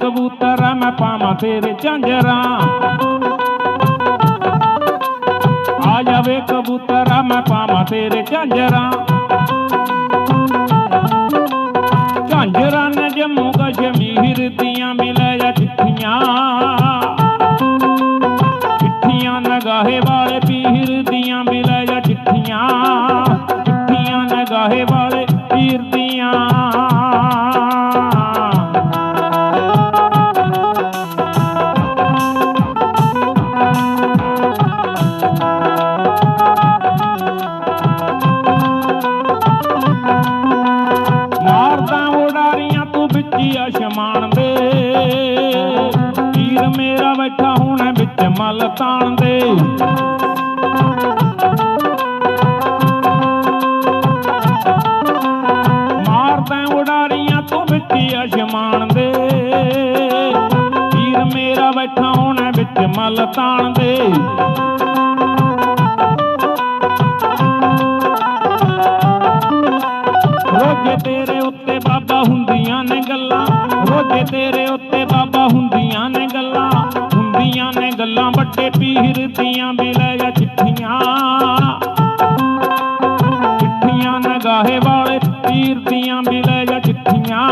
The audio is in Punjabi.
ਕਬੂਤਰਾ, ਮੈਂ ਪਾਵਾਂ ਤੇਰੇ ਝਾਂਜਰਾਂ। ਆ ਜਾਵੇ ਕਬੂਤਰ, ਮੈਂ ਪਾਵਾਂ ਤੇਰੇ ਝਾਂਜਰਾਂ। ਝਾਂਜਰਾਂ ਨੇ ਜੰਮੂ ਕਸ਼ਮੀਰ ਦੀਆਂ ਮਿਲੇ ਜਾ ਚਿੱਠੀਆਂ। ਚਿੱਠੀਆਂ ਨਗਾਹੇ ਵਾਲੇ ਪੀਰ ਦੀਆਂ ਮਿਲੇ ਚਿੱਠੀਆਂ। ਚਿੱਠੀਆਂ ਨਗਾਹੇ ਵਾਲੇ ਪੀਰ ਵਿੱਚੀ ਅਸ਼ਮਾਨ ਦੇ। ਪੀਰ ਮੇਰਾ ਬੈਠਾ ਹੁਣ ਵਿੱਚ ਮਲ ਤਾਣ ਦੇ। ਮਾਰਦਾ ਉਡਾਰੀਆਂ ਤੂੰ ਵਿੱਚ ਅਸ਼ਮਾਨ ਦੇ। ਪੀਰ ਮੇਰਾ ਬੈਠਾ ਹੁਣ ਵਿੱਚ ਮਲ ਤਾਣ ਦੇ। ਰੋਜੇ ਤੇਰੇ ਉੱਤੇ ਬਾਬਾ ਹੁੰਦੀਆਂ ਨੇ ਗੱਲਾਂ। ਰੋਜੇ ਤੇਰੇ ਉੱਤੇ ਬਾਬਾ ਹੁੰਦੀਆਂ ਨੇ ਗੱਲਾਂ। ਹੁੰਦੀਆਂ ਨੇ ਗੱਲਾਂ, ਵੱਡੇ ਪੀਰ ਦੀਆਂ ਵੀ ਲੈ ਜਾ ਚਿੱਠੀਆਂ। ਚਿੱਠੀਆਂ ਨਗਾਹੇ ਵਾਲੇ ਪੀਰ ਦੀਆਂ ਵੀ ਲੈ ਜਾ ਚਿੱਠੀਆਂ।